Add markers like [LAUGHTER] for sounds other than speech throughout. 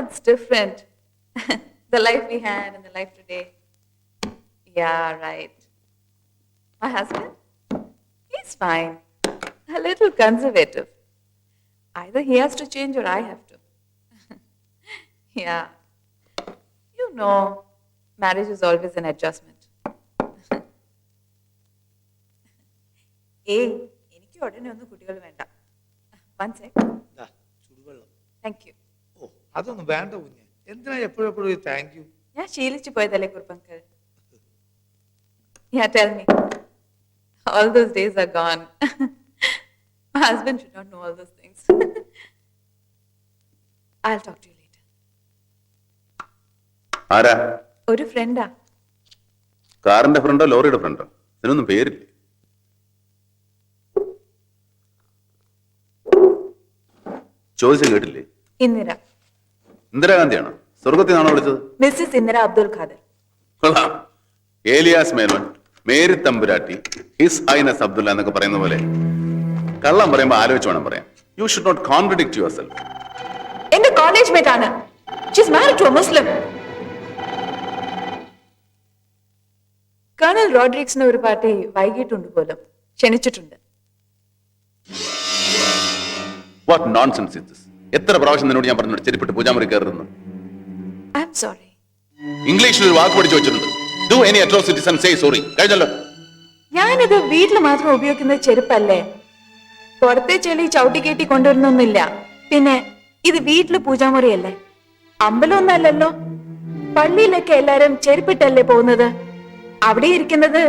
it's different. [LAUGHS] the life we had and the life today. Yeah, right. My husband? He's fine. A little conservative. Either he has to change or I have to. [LAUGHS] yeah. You know, marriage is always an adjustment. [LAUGHS] ഏയ് എനിക്ക് ഉടനെ ഒന്നും കുട്ടികൾ വേണ്ട one second ദാ, ചുടുവെള്ളം thank you ഓ അതൊന്നും വേണ്ട കുഞ്ഞെ. എന്തിനാ എപ്പോഴെപ്പോഴും എപ്പോഴും താങ്ക് യു ഞാൻ ശീലിച്ചു പോയതല്ലേ കുറുപ്പങ്കൽ? Yeah, tell me. All those days are gone. My husband should not know all those things. [LAUGHS] I'll talk to you later. ആരാ? ഒരു ഫ്രണ്ടാ കാറിന്റെ ഫ്രണ്ടോ ലോറിയുടെ ഫ്രണ്ടോ? ഇതിനൊന്നും പേരില്ലേ? ചോദിച്ചു കേട്ടില്ലേ? ഇന്ദിര. ഇന്ദിരാഗാന്ധിയാണോ? സ്വർഗത്തിൽ നിന്നാണോ വിളിച്ചത്? മിസ്സിസ് ഇന്ദിര അബ്ദുൽ ഖാദർ. കൊള്ളാം. ഏലിയാസ് മേനോൻ മേരി തമ്പുരാട്ടി ഹിസ് ഹൈനസ് അബ്ദുല്ല എന്നൊക്കെ പറയുന്ന പോലെ. കള്ളം പറയുമ്പോൾ ആലോചിച്ച് വേണം പറയാം you should not contradict your self എന്റെ കോളേജ് മേറ്റ് ആണ്. She's married to a Muslim colonel റോഡ്രിക്സിന് ഒരു പാർട്ടി വൈകിട്ടുണ്ട് പോലും. ക്ഷണിച്ചിട്ടുണ്ട്. വാട്ട് നോൺസെൻസ് ഇസ് ദിസ് എത്ര പ്രാവശ്യം നിന്നോട് ഞാൻ പറഞ്ഞു ചെരിപ്പിട്ട് പൂജാമുറി കയറുന്നു ഇംഗ്ലീഷിൽ ഒരു വാക്ക് പഠിച്ചു വെച്ചിട്ടുണ്ട് do any atrocities and say sorry കഴിഞ്ഞല്ലോ. ഞാനിത് വീട്ടിൽ മാത്രം ഉപയോഗിക്കുന്ന ചെരുപ്പല്ലേ? പുറത്തെ ചെളി ചവിട്ടി കയറ്റി കൊണ്ടുവരുന്നൊന്നുമില്ല. പിന്നെ ഇത് വീട്ടിൽ പൂജാമുറിയല്ലേ? അമ്പലമൊന്നല്ലല്ലോ പള്ളിയിലൊക്കെ എല്ലാരും ചെരുപ്പിട്ടല്ലേ പോകുന്നത്? അവിടെ ഇരിക്കുന്നത്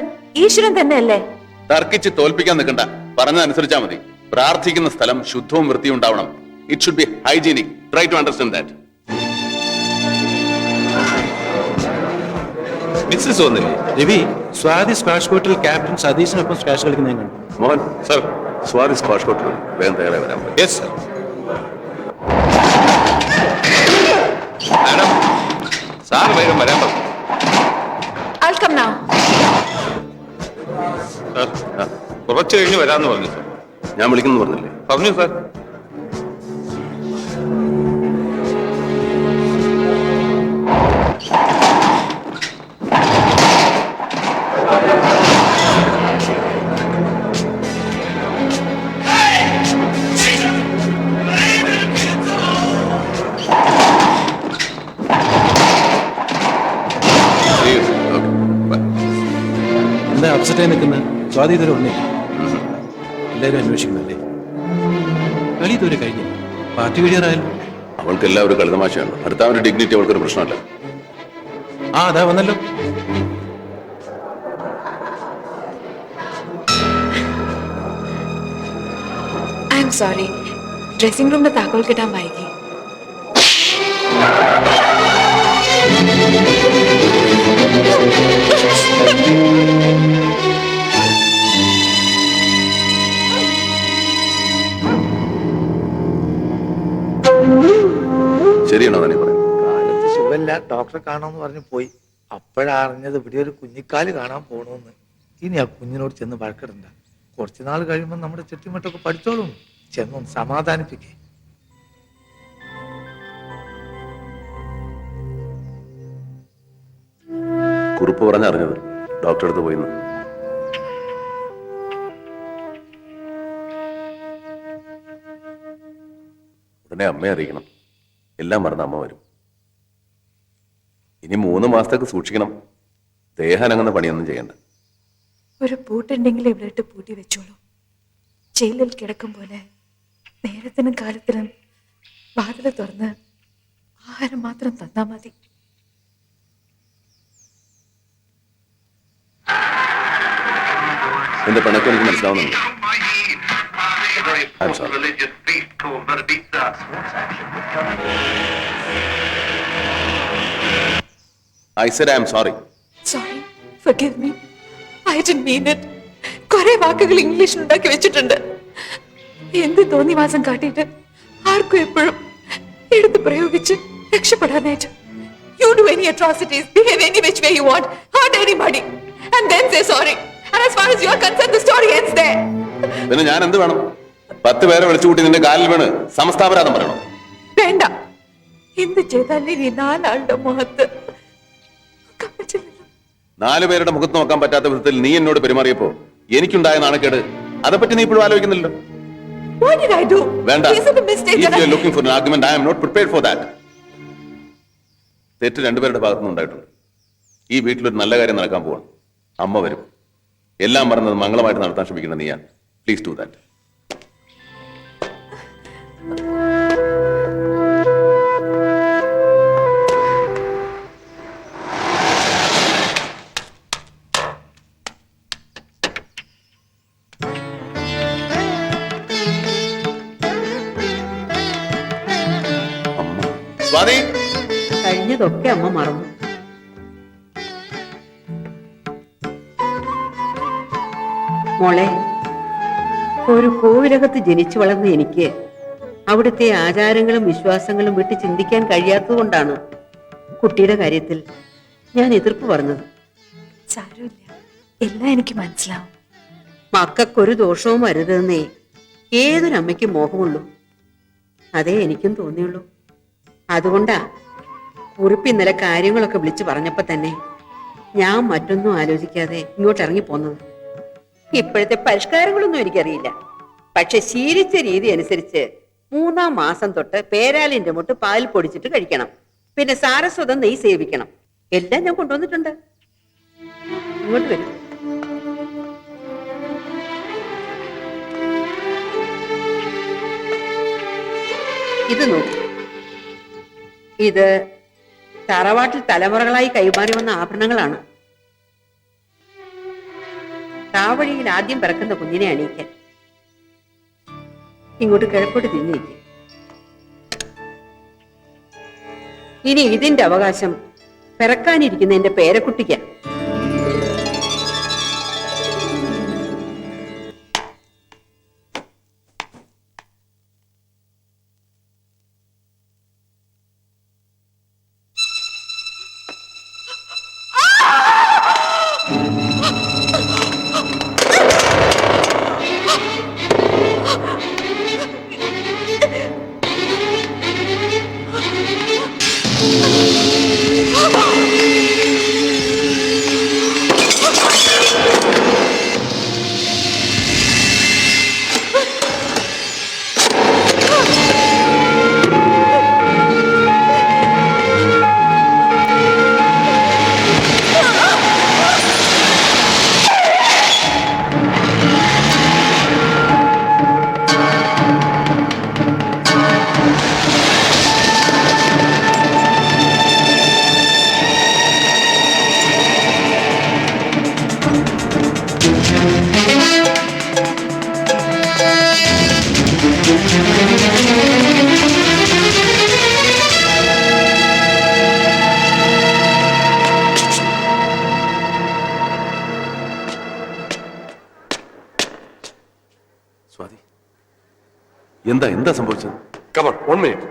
ഈശ്വരൻ തന്നെയല്ലേ? തർക്കിച്ച് തോൽപ്പിക്കാൻ നിൽക്കണ്ട. പറഞ്ഞതനുസരിച്ചാ മതി. പ്രാർത്ഥിക്കുന്ന സ്ഥലം ശുദ്ധവും വൃത്തിയും ഉണ്ടാവണം. It should be hygienic try to understand that mrs വന്നില്ലേ രവി സ്വാതി സ്ക്വാഷ് കോർട്ടിൽ ക്യാപ്റ്റൻ സതീശിനൊപ്പം സ്ക്വാഷ് കളിക്കുന്ന ഞാൻ കണ്ടു മോഹൻ സർ സ്വാതി സ്ക്വാഷ് കോർട്ടിൽ വേഗം തയ്യാറായി വരാൻ. യെസ് സർ മാഡം സാർ വേഗം വരാൻ നാ സാർ കുറച്ച് കഴിഞ്ഞ് വരാമെന്ന് പറഞ്ഞു സർ ഞാൻ വിളിക്കുന്നു പറഞ്ഞില്ലേ? പറഞ്ഞു സാർ എന്താ നിൽക്കുന്ന സ്വാതി ഇതുവരെ വന്നില്ല. എല്ലാവരും അന്വേഷിക്കുന്നല്ലേ കളി ഇതുവരെ കഴിഞ്ഞു പാർട്ടി വീഴിയറായാലും അവൾക്ക് എല്ലാവരും കളിതമാശയാണ്. അടുത്ത അവരുടെ ഡിഗ്നിറ്റി അവൾക്കൊരു പ്രശ്നമല്ല. ആ അതാ വന്നല്ലോ. ഐ എം സോറി ഡ്രസ്സിംഗ് റൂമിന്റെ താക്കോൽ കിട്ടാൻ വൈകി. ഡോക്ടറെ കാണാമെന്ന് പറഞ്ഞ് പോയി. അപ്പോഴറിഞ്ഞത് ഇവിടെ ഒരു കുഞ്ഞിക്കാൽ കാണാൻ പോകണമെന്ന് ഇനി ആ കുഞ്ഞിനോട് ചെന്ന് വഴക്കിടണ്ട. കുറച്ച് നാൾ കഴിയുമ്പോൾ നമ്മുടെ ചെട്ടിമട്ടൊക്കെ പഠിച്ചോളും. ചെന്നൊന്ന് സമാധാനിപ്പിക്കേ. കുറിപ്പ് പറഞ്ഞറിഞ്ഞത് ഡോക്ടറെ അടുത്ത് പോയിന്ന്. ഉടനെ അമ്മയെ അറിയിക്കണം. എല്ലാം മറന്ന് അമ്മ വരും. ഇനി മൂന്ന് മാസത്തേക്ക് സൂക്ഷിക്കണം. ദേഹാനങ്ങുന്ന പണിയൊന്നും ചെയ്യണ്ട. ഒരു പൂട്ടുണ്ടെങ്കിൽ ഇവിടെ ഇട്ട് പൂട്ടി വെച്ചോളൂ. ജയിലിൽ കിടക്കും പോലെ നേരത്തിനും കാലത്തിനും വാതിൽ തുറന്ന് ആഹാരം മാത്രം തന്നാ മതി. എന്റെ പിണക്കം എനിക്ക് മനസ്സിലാവുന്നുണ്ട്. I'm sorry. I said I am sorry sorry forgive me. I didn't mean it. കുറെ വാക്കുകൾ ഇംഗ്ലീഷിൽ ഉണ്ടാക്കി വെച്ചിട്ടുണ്ട്. എന്ത് തോന്നിവാസം കാട്ടിയിട്ട് ആർക്കും എപ്പോഴും എടുത്ത് പ്രയോഗിച്ച് രക്ഷപ്പെടാനായിട്ട് you do any atrocities behave any which way you want hurt anybody and then say sorry and as far as you are concerned the story ends there. പിന്നെ ഞാൻ എന്ത് വേണം? പത്ത് പേരെ വിളിച്ചു കൂട്ടി നിന്റെ കാലിൽ വീണ് സമസ്താപരാധം പറയണം? വേണ്ട. എന്ത് ചെയ്താലും ഇനി നാലാളുടെ മുഖത്ത് നാലു പേരുടെ മുഖത്ത് നോക്കാൻ പറ്റാത്ത വിധത്തിൽ നീ എന്നോട് പെരുമാറിയപ്പോ എനിക്കുണ്ടായ നാണക്കേട് അതേപ്പറ്റി നീ ഇപ്പോഴും ആലോചിക്കുന്നില്ലല്ലോ? What did I do? വേണ്ട. Is it a mistake that I... തെറ്റ് രണ്ടുപേരുടെ ഭാഗത്തുനിന്ന് ഉണ്ടായിട്ടുണ്ട്. ഈ വീട്ടിലൊരു നല്ല കാര്യം നടക്കാൻ പോവാണ്. അമ്മ വരും. എല്ലാം പറഞ്ഞത് മംഗളമായിട്ട് നടത്താൻ ശ്രമിക്കുന്ന നീയാണ്. Please do that Swathi. കഴിഞ്ഞതൊക്കെ അമ്മ മറന്നു. മോളെ ഒരു കോവിലകത്ത് ജനിച്ചു വളർന്ന എനിക്ക് അവിടുത്തെ ആചാരങ്ങളും വിശ്വാസങ്ങളും വിട്ട് ചിന്തിക്കാൻ കഴിയാത്തതുകൊണ്ടാണ് കുട്ടിയുടെ കാര്യത്തിൽ ഞാൻ എതിർപ്പ് പറഞ്ഞത്. സാരമില്ല. എല്ലാം എനിക്ക് മനസ്സിലാവും. മക്കൾക്കൊരു ദോഷവും വരുതെന്നേ ഏതൊരമ്മയ്ക്കും മോഹമുള്ളൂ. അതേ എനിക്കും തോന്നിയുള്ളൂ. അതുകൊണ്ടാ കുറിപ്പ് ഇന്നലെ കാര്യങ്ങളൊക്കെ വിളിച്ചു പറഞ്ഞപ്പോ തന്നെ ഞാൻ മറ്റൊന്നും ആലോചിക്കാതെ ഇങ്ങോട്ട് ഇറങ്ങി പോന്നത് ഇപ്പോഴത്തെ പരിഷ്കാരങ്ങളൊന്നും എനിക്കറിയില്ല. പക്ഷെ ശീലിച്ച രീതി അനുസരിച്ച് മൂന്നാം മാസം തൊട്ട് പേരാലിന്റെ മുട്ട് പാൽ പൊടിച്ചിട്ട് കഴിക്കണം. പിന്നെ സാരസ്വതം നെയ് സേവിക്കണം. എല്ലാം ഞാൻ കൊണ്ടുവന്നിട്ടുണ്ട്. ഇങ്ങോട്ട് വരും. ഇത് നോക്കൂ. ഇത് തറവാട്ടിൽ തലമുറകളായി കൈമാറി വന്ന ആഭരണങ്ങളാണ്. താവഴിയിൽ ആദ്യം പിറക്കുന്ന കുഞ്ഞിനെ അണിയിക്കാൻ. ഇങ്ങോട്ട് കിഴക്കോട്ട് തിരിഞ്ഞിരിക്കും. ഇനി ഇതിന്റെ അവകാശം പിറക്കാനിരിക്കുന്ന എന്റെ പേരക്കുട്ടിക്കാ. എന്താ എന്താ സംഭവിച്ചത്? ഓൺമേ one minute.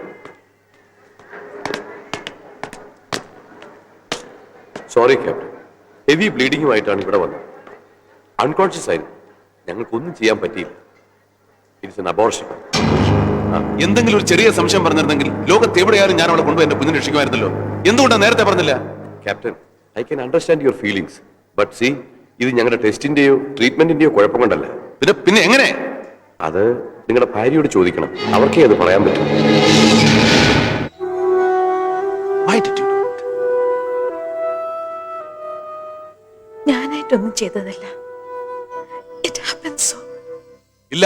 Sorry captain heavy ബ്ലീഡിങ്ങുമായിട്ടാണ് ഇവിടെ വന്നത്. അൺകോൺഷ്യസ് ആയിരുന്നു. ഞങ്ങൾക്കൊന്നും ചെയ്യാൻ പറ്റിയില്ല. ഇറ്റ്സ് എൻ അബോർഷൻ എന്തെങ്കിലും ഒരു ചെറിയ സംശയം പറഞ്ഞിരുന്നെങ്കിൽ ലോകത്ത് എവിടെയാലും ഞാൻ അവളെ കൊണ്ടുപോയി എന്റെ കുഞ്ഞിനെ രക്ഷിക്കുമായിരുന്നല്ലോ. എന്തുകൊണ്ടാണ് നേരത്തെ പറഞ്ഞില്ല? Captain I can understand your feelings but see ഇത് ഞങ്ങളുടെ ടെസ്റ്റിന്റെയോ ട്രീറ്റ്മെന്റിന്റെയോ കുഴപ്പം കൊണ്ടല്ല. പിന്നെ പിന്നെ എങ്ങനെ? അത് നിങ്ങളുടെ ഭാര്യയോട് ചോദിക്കണം. അവർക്കേ അത് പറയാൻ പറ്റും. Why did you do it? ഞാനായിട്ടൊന്നും ചെയ്തതല്ല. ഇറ്റ് ഹാപ്പൻ സോ ഇല്ല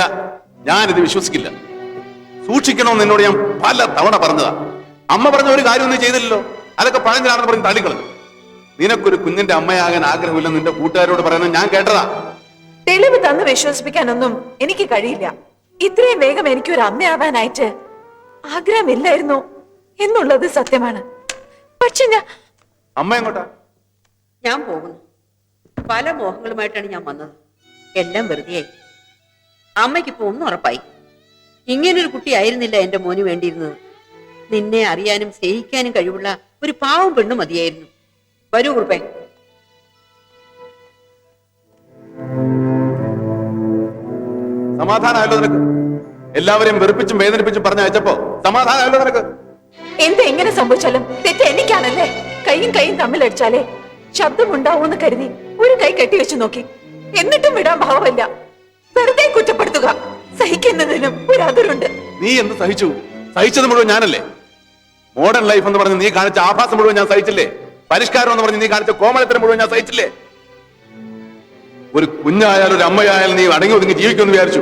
ഞാനിത് വിശ്വസിക്കില്ല. സൂക്ഷിക്കണമെന്ന് എന്നോട് ഞാൻ പല തവണ പറഞ്ഞതാ. അമ്മ പറഞ്ഞ ഒരു കാര്യം ഒന്നും ചെയ്തില്ലല്ലോ. അതൊക്കെ പഴഞ്ഞാണെന്ന് പറഞ്ഞ് തള്ളിക്കളഞ്ഞു. നിനക്കൊരു കുഞ്ഞിന്റെ അമ്മയാകാൻ ആഗ്രഹമില്ലെന്ന് നിന്റെ കൂട്ടുകാരോട് പറയുന്നത് ഞാൻ കേട്ടതാ. തെളിവ് തന്ന് വിശ്വസിപ്പിക്കാനൊന്നും എനിക്ക് കഴിയില്ല. ഇത്രയും വേഗം എനിക്ക് ഒരു അമ്മയാവാനായിട്ട് ആഗ്രഹമില്ലായിരുന്നു എന്നുള്ളത് സത്യമാണ്. പക്ഷെ ഞാൻ അമ്മ എങ്ങോട്ടാ? ഞാൻ പോകുന്നു. പല മോഹങ്ങളുമായിട്ടാണ് ഞാൻ വന്നത്. എല്ലാം വെറുതെയായി. അമ്മയ്ക്കിപ്പോ ഒന്നും ഉറപ്പായി. ഇങ്ങനൊരു കുട്ടി ആയിരുന്നില്ല എന്റെ മോന് വേണ്ടിയിരുന്നത്. നിന്നെ അറിയാനും സ്നേഹിക്കാനും കഴിവുള്ള ഒരു പാവം പെണ്ണു മതിയായിരുന്നു. വരൂ കുറുപ്പേ. സമാധാനമല്ലോ നിനക്ക്. എല്ലാവരെയും വെറുപ്പിച്ചും വേദനിപ്പിച്ചും പറഞ്ഞ അയച്ചപ്പോ സമാധാനമല്ലോ നിനക്ക്. എന്ത് എങ്ങനെ സംഭവിച്ചാലും തെറ്റ് എനിക്കാണല്ലേ? കൈയും കൈയും തമ്മിലടിച്ചാലേ ശബ്ദമുണ്ടാവൂന്ന് കരുതി ഒരു കൈ കെട്ടിവെച്ചു നോക്കി. എന്നിട്ടും വിടാൻ ഭാവമല്ല. വെറുതെ കുറ്റപ്പെടുത്തുക. സഹിക്കുന്നതിനും ഒരു അതിരുണ്ട്. നീ എന്ത് സഹിച്ചു? സഹിച്ചത് മുഴുവൻ ഞാനല്ലേ? മോഡേൺ ലൈഫ് എന്ന് പറഞ്ഞ് നീ കാണിച്ച ആഭാസം മുഴുവൻ ഞാൻ സഹിച്ചില്ലേ? പരിഷ്കാരം എന്ന് പറഞ്ഞ് നീ കാണിച്ച കോമളത്തിന് മുഴുവൻ ഞാൻ സഹിച്ചില്ലേ? ഒരു കുഞ്ഞായാലും ഒരു അമ്മയായാലും നീ അടങ്ങി ഒതുങ്ങി ജീവിക്കുമെന്ന് വിചാരിച്ചു.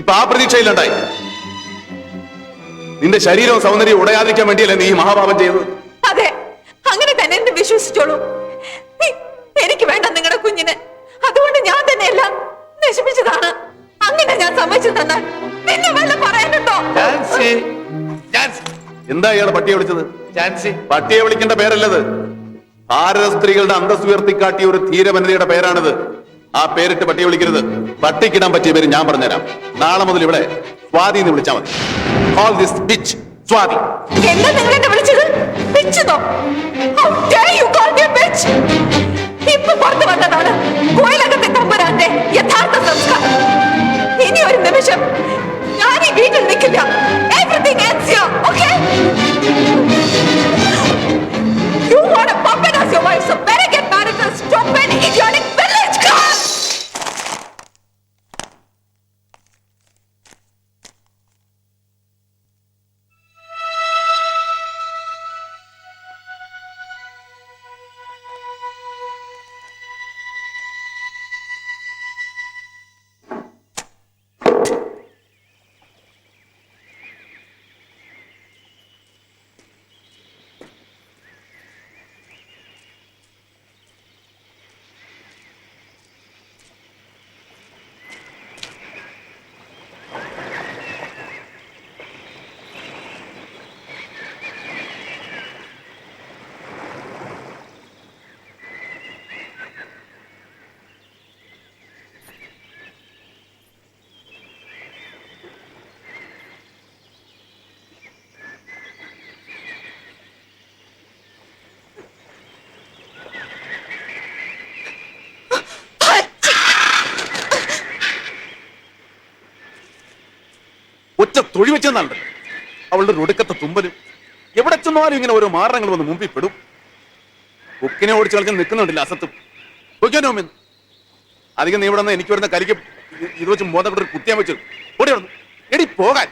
ഇപ്പൊ ആ പ്രതീക്ഷയിലുണ്ടായി. നിന്റെ ശരീരവും സൗന്ദര്യവും ഉടയാതിരിക്കാൻ വേണ്ടിയല്ലേ നീ ഈ മഹാപാപം ചെയ്തത്? അതെ. അങ്ങനെ തന്നെ എന്നെ വിശ്വസിച്ചോളൂ. എനിക്ക് വേണ്ട നിങ്ങളുടെ കുഞ്ഞിന്. അതുകൊണ്ട് ഞാൻ തന്നെ എല്ലാം നശിപ്പിച്ചതാണ്. അങ്ങനെ ഞാൻ സമ്മതിച്ചു തന്നാൽ നിന്നെ വല്ല പറയാനുണ്ടോ? എന്താ ഇയാളെ പട്ടിയെ വിളിച്ചത്? ചാൻസി പട്ടിയെ വിളിക്കേണ്ട പേരല്ലത്. ഭാരത സ്ത്രീകളുടെ അന്തസ് ഉയർത്തിക്കാട്ടിയ ഒരു ധീരവനിതയുടെ പേരാണിത്. ആ പേരിട്ട് പട്ടിയെ വിളിക്കരുത്. പട്ടിക്കിടാൻ പറ്റിയ പേര് ഞാൻ പറഞ്ഞുതരാം. നാളെ മുതൽ ഇവിടെ സ്വാതി എന്ന് വിളിച്ചാൽ മതി. Hold this pitch Swathi. ഇനി ഒരു നിമിഷം ഞാൻ ഈ വീട്ടിൽ നിൽക്കില്ല. ഒറ്റ തൊഴി വെച്ചെന്നാണ് അവളുടെ ഒടുക്കത്തെ തുമ്പലും എവിടെ ചെന്നാലും ഇങ്ങനെ ഓരോ മാരണങ്ങൾ വന്ന് മുമ്പിൽ പെടും. ബുക്കിനെ ഓടിച്ച് കളിച്ച് നിൽക്കുന്നുണ്ടില്ല അസത്തും. നോക്കിയാനോമെന്ന് അധികം നീ ഇവിടെ നിന്ന് എനിക്ക് വരുന്ന കരിക്ക് ഇത് വെച്ച് മോതപ്പെട്ടൊരു കുത്തിയാൻ വെച്ചു ഓടി എടി പോകാൻ.